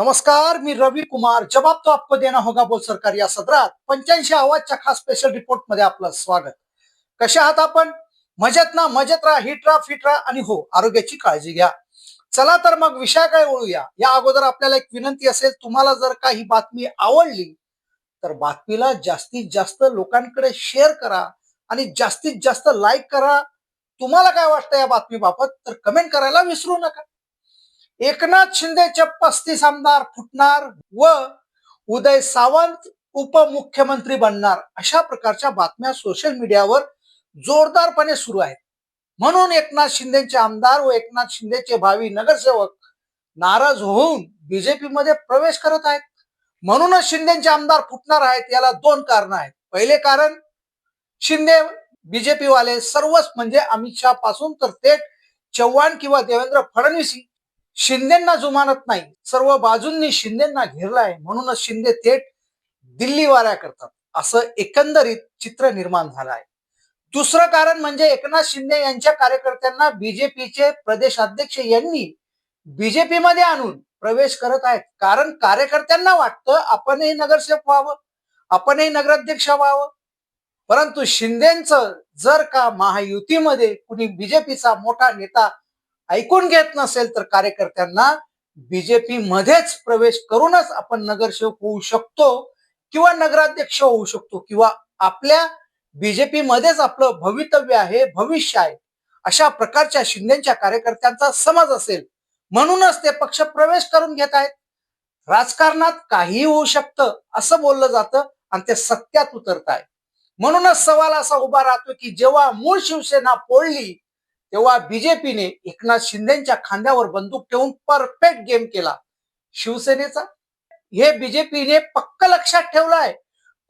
नमस्कार मी रवी कुमार. जवाब तो आपको देना होगा बोल सरकार या सदरात. पंच्याऐंशी आवाजच्या खास स्पेशल रिपोर्टमध्ये आपलं स्वागत. कशा आहात आपण? मजेत ना? मजेत राहा हिट राहा फिट राहा आणि हो आरोग्याची काळजी घ्या. चला तर मग विषयाकडे वळूया? या अगोदर आपल्याला एक विनंती असेल तुम्हाला जर का ही बातमी आवडली तर बातमीला जास्तीत जास्त लोकांकडे शेअर करा आणि जास्तीत जास्त लाईक करा. तुम्हाला काय वाटतं या बातमीबाबत? तर कमेंट करायला विसरू नका. एकनाथ शिंदेचे पस्तीस आमदार फुटणार व उदय सावंत उपमुख्यमंत्री बनणार अशा प्रकारच्या बातम्या सोशल मीडियावर जोरदारपणे सुरू आहेत. म्हणून एकनाथ शिंदेचे आमदार व एकनाथ शिंदेचे भावी नगरसेवक नाराज होऊन बीजेपीमध्ये प्रवेश करत आहेत. म्हणूनच शिंदेचे आमदार फुटणार आहेत याला दोन कारण आहेत. पहिले कारण शिंदे बीजेपी वाले सर्वच म्हणजे अमित शहा पासून तर थेट चव्हाण किंवा देवेंद्र फडणवीस शिंदेना जुमानत नाही. सर्व बाजूंनी शिंदेना घेरलाय. म्हणूनच शिंदे थेट दिल्ली वाऱ्या करतात. असं एकंदरीत चित्र निर्माण झालं आहे दुसरं कारण म्हणजे एकनाथ शिंदे यांच्या कार्यकर्त्यांना बीजेपीचे प्रदेशाध्यक्ष यांनी बीजेपी मध्ये आणून प्रवेश करत आहेत. कारण कार्यकर्त्यांना वाटतं आपणही नगरसेवक व्हावं आपणही नगराध्यक्ष व्हावं. परंतु शिंदेचं जर का महायुतीमध्ये कुणी बीजेपीचा मोठा नेता ऐकून घेत नसेल तर कार्यकर्त्यांना बीजेपी मध्येच प्रवेश करूनच आपण नगरसेवक होऊ शकतो किंवा नगराध्यक्ष होऊ शकतो किंवा आपल्या बीजेपी मध्येच आपलं भवितव्य आहे भविष्य आहे अशा प्रकारच्या शिंदेच्या कार्यकर्त्यांचा समज असेल. म्हणूनच ते पक्ष प्रवेश करून घेत आहेत. राजकारणात काही होऊ शकतं असं बोललं जातं आणि ते सत्यात उतरत आहे म्हणूनच सवाल असा उभा राहतो की जेव्हा मूळ शिवसेना पोळली तेव्हा बीजेपीने एकनाथ शिंदेच्या खांद्यावर बंदूक ठेवून परफेक्ट गेम केला. शिवसेनेचा? हे बीजेपीने पक्क लक्षात ठेवलं आहे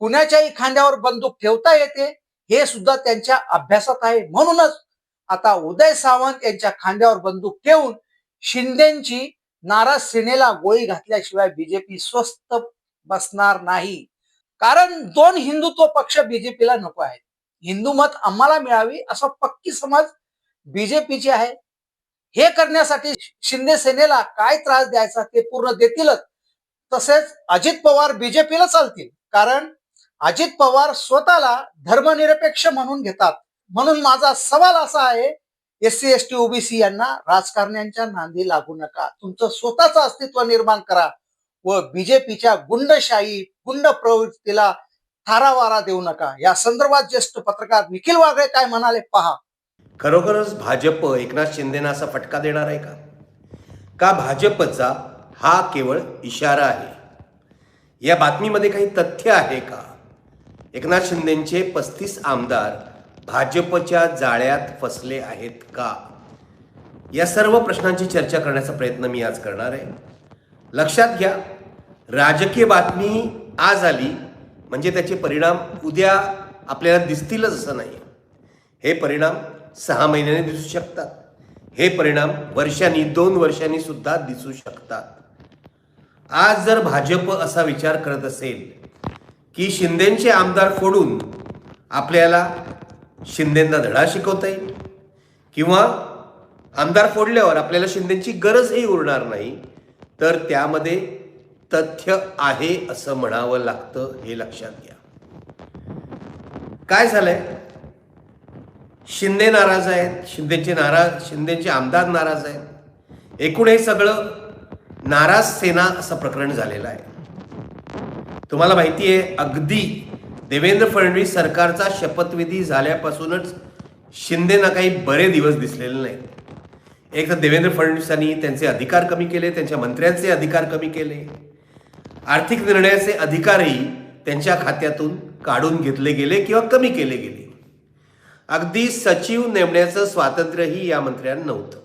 कुणाच्याही खांद्यावर बंदूक ठेवता येते हे सुद्धा त्यांच्या अभ्यासात आहे. म्हणूनच आता उदय सावंत यांच्या खांद्यावर बंदूक ठेवून शिंदेची नाराज सेनेला गोळी घातल्याशिवाय बीजेपी स्वस्त बसणार नाही. कारण दोन हिंदुत्व पक्ष बीजेपीला नको आहेत. हिंदू मत आम्हाला मिळावी असं पक्की समज बीजेपीची आहे. हे करण्यासाठी शिंदे सेनेला काय त्रास द्यायचा ते पूर्ण देतीलच. तसेच अजित पवार बीजेपीला चालतील. कारण अजित पवार स्वतःला धर्मनिरपेक्ष म्हणून घेतात. म्हणून माझा सवाल असा आहे S C S T OBC यांना राजकारण्यांच्या नांदी लागू नका. तुमचं स्वतःचं अस्तित्व निर्माण करा व बीजेपीच्या गुंडशाही गुंड प्रवृत्तीला थारावारा देऊ नका. या संदर्भात ज्येष्ठ पत्रकार निखिल वागळे काय म्हणाले पहा. खरोखरच भाजप एकनाथ शिंदेना असा फटका देणार आहे का? का भाजपचा हा केवळ इशारा आहे? या बातमीमध्ये काही तथ्य आहे का? एकनाथ शिंदेचे पस्तीस आमदार भाजपच्या जाळ्यात फसले आहेत का? या सर्व प्रश्नांची चर्चा करण्याचा प्रयत्न मी आज करणार आहे. लक्षात घ्या राजकीय बातमी आज आली म्हणजे त्याचे परिणाम उद्या आपल्याला दिसतीलच असं नाही. हे परिणाम सहा महिन्याने दिसू शकतात. हे परिणाम वर्षांनी दोन वर्षांनी सुद्धा दिसू शकतात. आज जर भाजप असा विचार करत असेल की शिंदेचे आमदार फोडून आपल्याला शिंदेंना धडा शिकवता येईल? किंवा आमदार फोडल्यावर आपल्याला शिंदेची गरजही उरणार नाही तर त्यामध्ये तथ्य आहे असं म्हणावं लागतं हे लक्षात घ्या. काय झालंय? शिंदे नाराज आहेत शिंदेचे नाराज शिंदेचे आमदार नाराज आहेत. एकूण हे सगळं नाराज सेना असं प्रकरण झालेलं आहे. तुम्हाला माहिती आहे अगदी देवेंद्र फडणवीस सरकारचा शपथविधी झाल्यापासूनच शिंदेना काही बरे दिवस दिसलेले नाहीत एक तर देवेंद्र फडणवीसांनी त्यांचे अधिकार कमी केले त्यांच्या मंत्र्यांचे अधिकार कमी केले. आर्थिक निर्णयाचे अधिकारही त्यांच्या खात्यातून काढून घेतले गेले किंवा कमी केले गेले. अगदी सचिव नेमण्याचं स्वातंत्र्यही या मंत्र्यांना नव्हतं.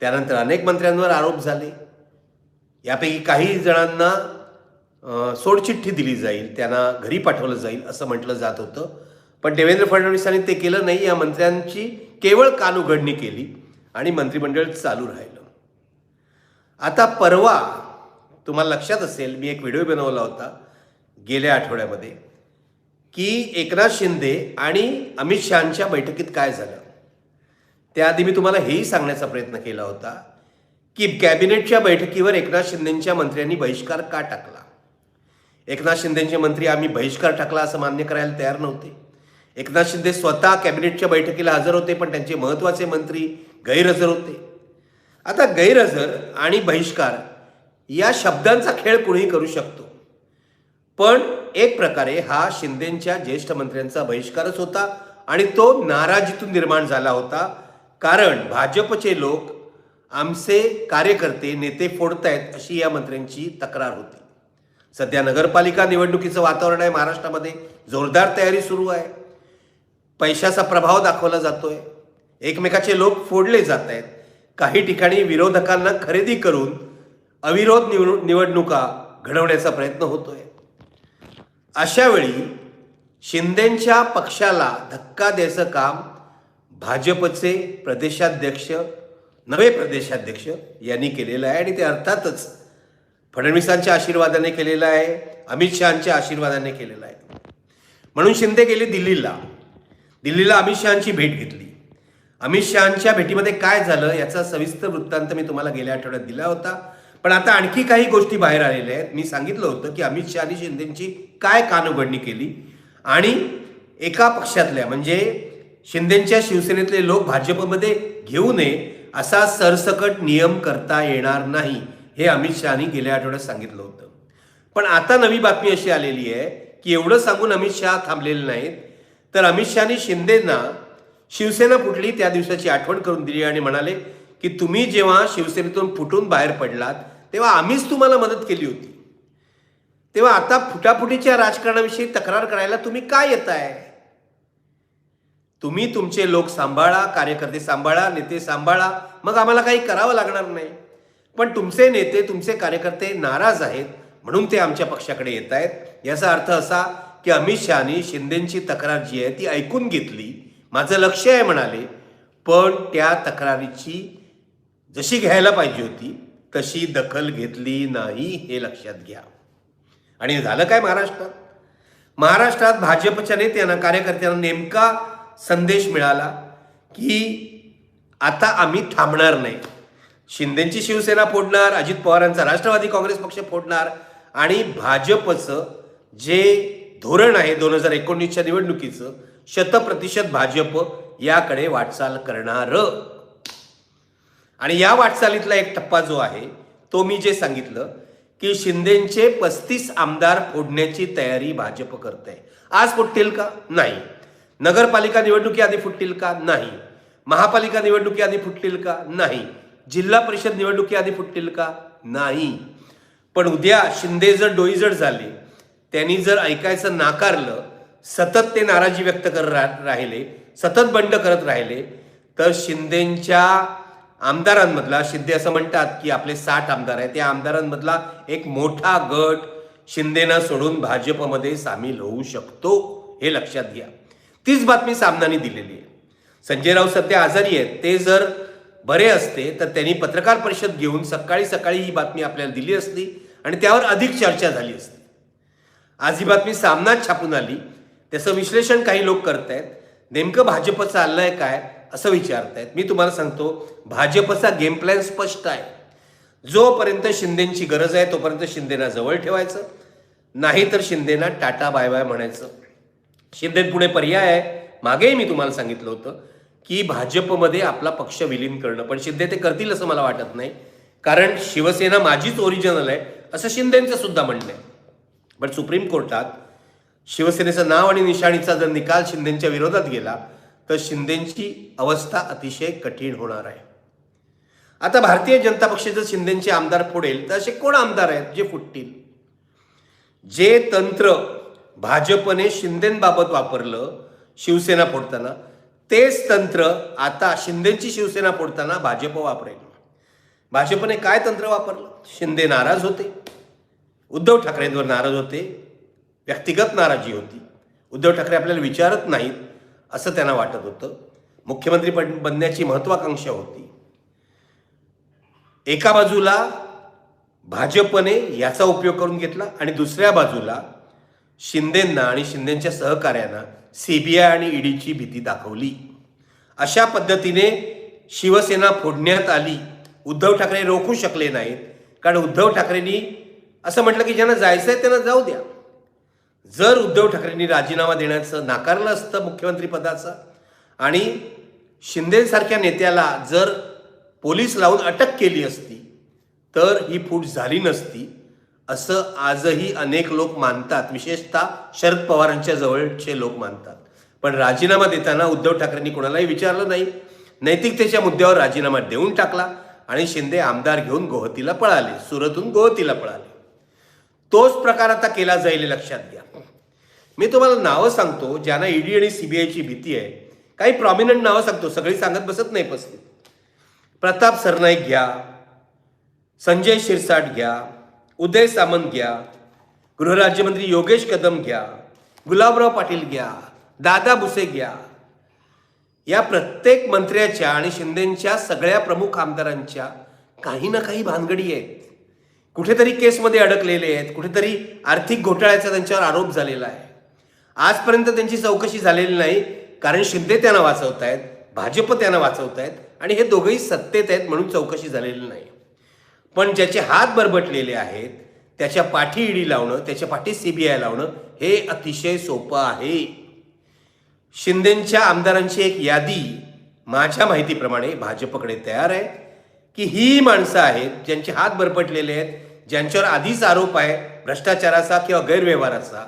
त्यानंतर अनेक मंत्र्यांवर आरोप झाले. यापैकी काही जणांना सोडचिठ्ठी दिली जाईल त्यांना घरी पाठवलं जाईल असं म्हटलं जात होतं. पण देवेंद्र फडणवीसांनी ते केलं नाही. या मंत्र्यांची केवळ कानउघडणी केली आणि मंत्रिमंडळ चालू राहिलं. आता परवा तुम्हाला लक्षात असेल मी एक व्हिडिओ बनवला होता गेल्या आठवड्यामध्ये. की एकनाथ शिंदे आणि अमित शहाच्या बैठकीत काय झालं? त्याआधी मी तुम्हाला हेही सांगण्याचा प्रयत्न केला होता की कॅबिनेटच्या बैठकीवर एकनाथ शिंदेच्या मंत्र्यांनी बहिष्कार का टाकला? एकनाथ शिंदेचे मंत्री आम्ही बहिष्कार टाकला असं मान्य करायला तयार नव्हते. एकनाथ शिंदे स्वतः कॅबिनेटच्या बैठकीला हजर होते पण त्यांचे महत्त्वाचे मंत्री गैरहजर होते. आता गैरहजर आणि बहिष्कार या शब्दांचा खेळ कुणीही करू शकतो. पण एक प्रकारे हा शिंदेच्या ज्येष्ठ मंत्र्यांचा बहिष्कारच होता आणि तो नाराजीतून निर्माण झाला होता. कारण भाजपचे लोक आमचे कार्यकर्ते नेते फोडतायत अशी या मंत्र्यांची तक्रार होती. सध्या नगरपालिका निवडणुकीचं वातावरण आहे महाराष्ट्रामध्ये. जोरदार तयारी सुरू आहे. पैशाचा प्रभाव दाखवला जातोय. एकमेकाचे लोक फोडले जात आहेत काही ठिकाणी विरोधकांना खरेदी करून अविरोध निवडणुका घडवण्याचा प्रयत्न होतोय. अशावेळी शिंदेंच्या शिंदेच्या पक्षाला धक्का द्यायचं काम भाजपचे प्रदेशाध्यक्ष नवे प्रदेशाध्यक्ष यांनी केलेलं आहे. आणि ते अर्थातच फडणवीसांच्या आशीर्वादाने केलेलं आहे अमित शहाच्या आशीर्वादाने केलेलं आहे. म्हणून शिंदे गेले दिल्लीला. दिल्लीला अमित शहाची भेट घेतली. अमित शहाच्या भेटीमध्ये काय झालं याचा सविस्तर वृत्तांत मी तुम्हाला गेल्या आठवड्यात दिला होता. पण आता आणखी काही गोष्टी बाहेर आलेल्या आहेत. मी सांगितलं होतं की अमित शहा आणि शिंदेची काय कानउघडणी केली? आणि एका पक्षातल्या म्हणजे शिंदेच्या शिवसेनेतले लोक भाजपमध्ये घेऊ नये असा सरसकट नियम करता येणार नाही हे अमित शहानी गेल्या आठवड्यात सांगितलं होतं. पण आता नवी बातमी अशी आलेली आहे की एवढं सांगून अमित शहा थांबलेले नाहीत. तर अमित शहानी शिंदेंना शिवसेना फुटली त्या दिवसाची आठवण करून दिली आणि म्हणाले की तुम्ही जेव्हा शिवसेनेतून फुटून बाहेर पडलात तेव्हा आम्हीच तुम्हाला मदत केली होती. तेव्हा आता फुटाफुटीच्या राजकारणाविषयी तक्रार करायला तुम्ही काय येताय? तुम्ही तुमचे लोक सांभाळा कार्यकर्ते सांभाळा नेते सांभाळा मग आम्हाला काही करावं लागणार नाही. पण तुमचे नेते तुमचे कार्यकर्ते नाराज आहेत म्हणून ते आमच्या पक्षाकडे येत आहेत. याचा अर्थ असा की अमित शहानी शिंदेची तक्रार जी आहे ती ऐकून घेतली. माझं लक्ष आहे म्हणाले पण त्या तक्रारीची जशी घ्यायला पाहिजे होती तशी दखल घेतली नाही हे लक्षात घ्या. आणि झालं काय महाराष्ट्रात? महाराष्ट्रात भाजपच्या नेत्यांना कार्यकर्त्यांना नेमका संदेश मिळाला की आता आम्ही थांबणार नाही. शिंदेची शिवसेना फोडणार अजित पवारांचा राष्ट्रवादी काँग्रेस पक्ष फोडणार आणि भाजपचं जे धोरण आहे दोन हजार एकोणीसच्या निवडणुकीचं शतप्रतिशत भाजप याकडे वाटचाल करणार. आणि या वाटचालीतला एक टप्पा जो आहे तो मी जे सांगितलं की शिंदेचे पस्तीस आमदार फोडण्याची तयारी भाजप करत आहे आज फुटतील का? नाही. नगरपालिका निवडणुकी आधी फुटतील का? नाही. महापालिका निवडणुकी आधी फुटतील का? नाही. जिल्हा परिषद निवडणुकी आधी फुटतील का? नाही. पण उद्या शिंदे जर डोईजड झाले त्यांनी जर ऐकायचं नाकारलं सतत ते नाराजी व्यक्त करत रा- राहिले सतत बंड करत राहिले तर शिंदेच्या आमदारांमधला शिंदे असं म्हणतात की आपले साठ आमदार आहेत. त्या आमदारांमधला एक मोठा गट शिंदेना सोडून भाजपमध्ये सामील होऊ शकतो हे लक्षात घ्या. तीच बातमी सामनाने दिलेली आहे. संजय राऊत सध्या आजारी आहेत. ते जर बरे असते तर त्यांनी पत्रकार परिषद घेऊन सकाळी सकाळी ही बातमी आपल्याला दिली असती आणि त्यावर अधिक चर्चा झाली असती. आज ही बातमी सामनात छापून आली. त्याचं विश्लेषण काही लोक करत आहेत नेमकं भाजप चाललंय काय? असं विचारतायत. मी तुम्हाला सांगतो भाजपचा गेम प्लॅन स्पष्ट आहे. जोपर्यंत शिंदेची गरज आहे तोपर्यंत शिंदेना जवळ ठेवायचं. नाही तर शिंदेना टाटा बाय बाय म्हणायचं. शिंदे पुढे पर्याय आहे. मागेही मी तुम्हाला सांगितलं होतं की भाजपमध्ये आपला पक्ष विलीन करणं. पण शिंदे ते करतील असं मला वाटत नाही. कारण शिवसेना माझीच ओरिजिनल आहे असं शिंदेचं सुद्धा म्हणणं आहे. पण सुप्रीम कोर्टात शिवसेनेचं नाव आणि निशाणीचा जर निकाल शिंदेच्या विरोधात गेला तर शिंदेची अवस्था अतिशय कठीण होणार आहे. आता भारतीय जनता पक्ष जर शिंदेचे आमदार फोडेल तर असे कोण आमदार आहेत जे फुटतील? जे तंत्र भाजपने शिंदेबाबत वापरलं शिवसेना फोडताना तेच तंत्र आता शिंदेची शिवसेना फोडताना भाजप वापरेल. भाजपने काय तंत्र वापरलं? शिंदे नाराज होते. उद्धव ठाकरेंवर नाराज होते. व्यक्तिगत नाराजी होती. उद्धव ठाकरे आपल्याला विचारत नाहीत. असं त्यांना वाटत होतं. मुख्यमंत्री बन बनण्याची महत्वाकांक्षा होती. एका बाजूला भाजपने याचा उपयोग करून घेतला आणि दुसऱ्या बाजूला शिंदेंना आणि शिंदेंच्या सहकाऱ्यांना सीबीआय आणि ईडीची भीती दाखवली. अशा पद्धतीने शिवसेना फोडण्यात आली. उद्धव ठाकरे रोखू शकले नाहीत. कारण उद्धव ठाकरेंनी असं म्हटलं की ज्यांना जायचं आहे त्यांना जाऊ द्या. जर उद्धव ठाकरेंनी राजीनामा देण्याचं नाकारलं असतं मुख्यमंत्रीपदाचं आणि शिंदेसारख्या नेत्याला जर पोलीस लावून अटक केली असती तर ही फूट झाली नसती असं आजही अनेक लोक मानतात. विशेषतः शरद पवारांच्या जवळचे लोक मानतात. पण राजीनामा देताना उद्धव ठाकरेंनी कोणालाही विचारलं नाही. नैतिकतेच्या मुद्द्यावर राजीनामा देऊन टाकला आणि शिंदे आमदार घेऊन गोहतीला पळाले सुरतहून गोहतीला पळाले. तोच प्रकार आता केला जाईल लक्षात घ्या. मी तुम्हाला नावं सांगतो ज्यांना ईडी आणि सीबीआयची भीती आहे. काही प्रॉमिनंट नावं सांगतो सगळी सांगत बसत नाही पसली. प्रताप सरनाईक घ्या संजय शिरसाट घ्या उदय सामंत घ्या गृहराज्यमंत्री योगेश कदम घ्या गुलाबराव पाटील घ्या दादा भुसे घ्या. या प्रत्येक मंत्र्याच्या आणि शिंदेच्या सगळ्या प्रमुख आमदारांच्या काही ना काही भानगडी आहेत. कुठेतरी केसमध्ये अडकलेले आहेत कुठेतरी आर्थिक घोटाळ्याचा त्यांच्यावर आरोप झालेला आहे. आजपर्यंत त्यांची चौकशी झालेली नाही कारण शिंदे त्यांना वाचवत आहेत भाजप त्यांना वाचवत आहेत आणि हे दोघंही सत्तेत आहेत म्हणून चौकशी झालेली नाही. पण ज्याचे हात बरबटलेले आहेत त्याच्या पाठी ईडी लावणं त्याच्या पाठी सीबीआय लावणं हे अतिशय सोपं आहे. शिंदेच्या आमदारांची एक यादी माझ्या माहितीप्रमाणे भाजपकडे तयार आहे की ही माणसं आहेत ज्यांचे हात बरपटलेले आहेत ज्यांच्यावर आधीच आरोप आहे भ्रष्टाचाराचा किंवा गैरव्यवहाराचा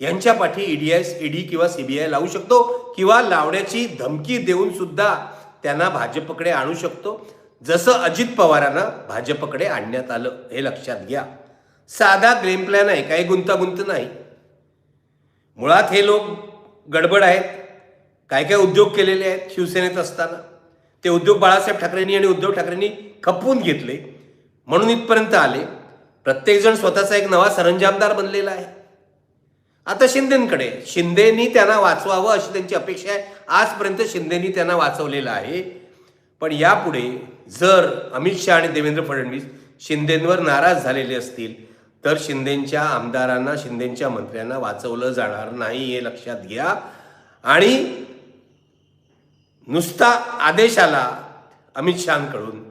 यांच्या पाठी ईडीआय ईडी किंवा सीबीआय लावू शकतो किंवा लावण्याची धमकी देऊन सुद्धा त्यांना भाजपकडे आणू शकतो. जसं अजित पवारांना भाजपकडे आणण्यात आलं हे लक्षात घ्या. साधा गेम प्लॅन आहे काही गुंतागुंत नाही. मुळात हे लोक गडबड आहेत. काय काय उद्योग केलेले आहेत शिवसेनेत असताना. ते उद्योग बाळासाहेब ठाकरेंनी आणि उद्धव ठाकरेंनी खपवून घेतले. म्हणून इथपर्यंत आले. प्रत्येकजण स्वतःचा एक नवा सरंजामदार बनलेला आहे. आता शिंदेकडे. शिंदेनी त्यांना वाचवावं अशी त्यांची अपेक्षा आहे. आजपर्यंत शिंदेनी त्यांना वाचवलेलं आहे. पण यापुढे जर अमित शहा आणि देवेंद्र फडणवीस शिंदेंवर नाराज झालेले असतील तर शिंदेंच्या आमदारांना शिंदेंच्या मंत्र्यांना वाचवलं जाणार नाही हे लक्षात घ्या. आणि नुसता आदेश आला अमित शहाकडून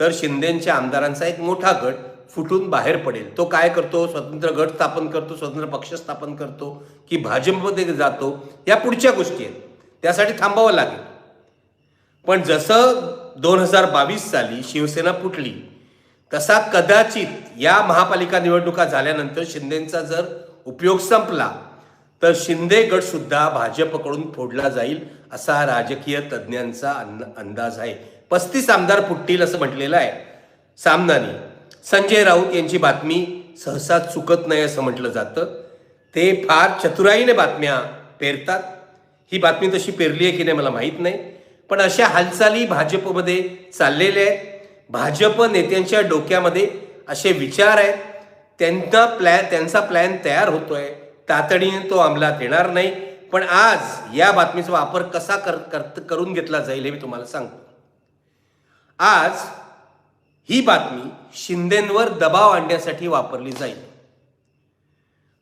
तर शिंदेंच्या आमदारांचा एक मोठा गट फुटून बाहेर पडेल. तो काय करतो? स्वतंत्र गट स्थापन करतो स्वतंत्र पक्ष स्थापन करतो की भाजपमध्ये जातो या पुढच्या गोष्टी आहेत. त्यासाठी थांबावं लागेल. पण जसं दोन हजार बावीस साली शिवसेना फुटली तसा कदाचित या महापालिका निवडणुका झाल्यानंतर शिंदेचा जर उपयोग संपला तर शिंदे गट सुद्धा भाजपकडून फोडला जाईल असा राजकीय तज्ज्ञांचा अंदाज आहे. पस्तीस आमदार फुटतील असं म्हटलेलं आहे. सामनानी. संजय राऊत यांची बातमी सहसा चुकत नाही असं म्हटलं जातं. ते फार चतुराईने बातम्या पेरतात. ही बातमी तशी पेरली आहे की नाही मला माहीत नाही. पण अशा हालचाली भाजपमध्ये चाललेल्या आहेत. भाजप नेत्यांच्या डोक्यामध्ये असे विचार आहेत. त्यांचा प्लॅन त्यांचा प्लॅन तयार होतोय. तातडीने तो अंमलात येणार नाही. पण आज या बातमीचा वापर कसा कर, कर करून घेतला जाईल हे मी तुम्हाला सांगतो. आज ही बातमी शिंदेंवर दबाव आणण्यासाठी वापरली जाईल.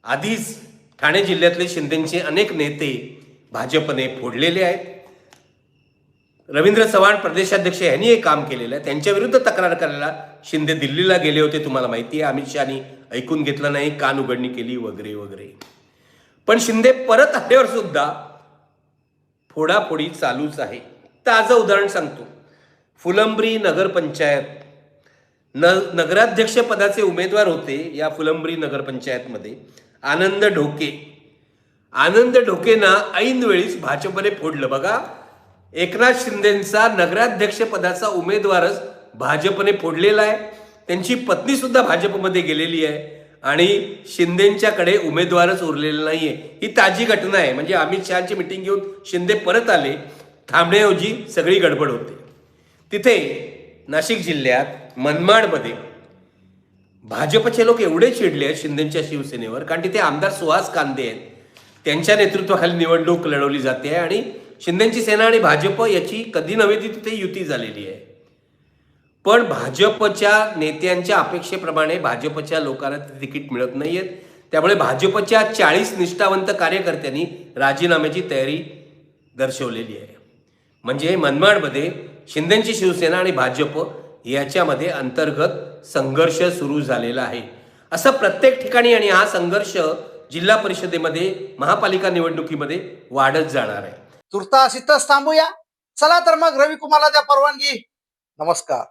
आधीच ठाणे जिल्ह्यातले शिंदेचे अनेक नेते भाजपने फोडलेले आहेत. रवींद्र चव्हाण प्रदेशाध्यक्ष यांनी हे काम केलेलं आहे. त्यांच्या विरुद्ध तक्रार करायला शिंदे दिल्लीला गेले होते तुम्हाला माहिती आहे. अमित शहानी ऐकून घेतलं नाही कान उघडणी केली वगैरे वगैरे. पण शिंदे परत आल्यावर सुद्धा फोडाफोडी चालूच आहे. ताजं उदाहरण सांगतो. फुलंब्री नगरपंचायत न नगराध्यक्षपदाचे उमेदवार होते या फुलंब्री नगरपंचायतमध्ये आनंद ढोके. आनंद ढोकेना ऐन वेळीच भाजपने फोडलं. बघा एकनाथ शिंदेचा नगराध्यक्षपदाचा उमेदवारच भाजपने फोडलेला आहे. त्यांची पत्नी सुद्धा भाजपमध्ये गेलेली आहे. आणि शिंदेच्याकडे उमेदवारच उरलेला नाहीये. ही ताजी घटना आहे. म्हणजे अमित शहाची मिटिंग घेऊन शिंदे परत आले. थांबण्याऐवजी सगळी गडबड होते. तिथे नाशिक जिल्ह्यात मनमाडमध्ये. भाजपचे लोक एवढे चिडले आहेत शिंदेच्या शिवसेनेवर कारण तिथे आमदार सुहास कांदे आहेत. त्यांच्या नेतृत्वाखाली निवडणूक लढवली जाते आणि शिंदेची सेना आणि भाजप याची कधी नव्हे ती तिथे युती झालेली आहे. पण भाजपच्या नेत्यांच्या अपेक्षेप्रमाणे भाजपच्या लोकांना ते तिकीट मिळत नाहीयेत. त्यामुळे भाजपच्या चाळीस निष्ठावंत कार्यकर्त्यांनी राजीनाम्याची तयारी दर्शवलेली आहे. म्हणजे मनमाडमध्ये शिंदेची शिवसेना आणि भाजप याच्यामध्ये अंतर्गत संघर्ष सुरू झालेला आहे. असं प्रत्येक ठिकाणी आणि हा संघर्ष जिल्हा परिषदेमध्ये महापालिका निवडणुकीमध्ये वाढत जाणार आहे. तुर्तास इथंच थांबूया. चला तर मग रवी कुमारला द्या परवानगी. नमस्कार.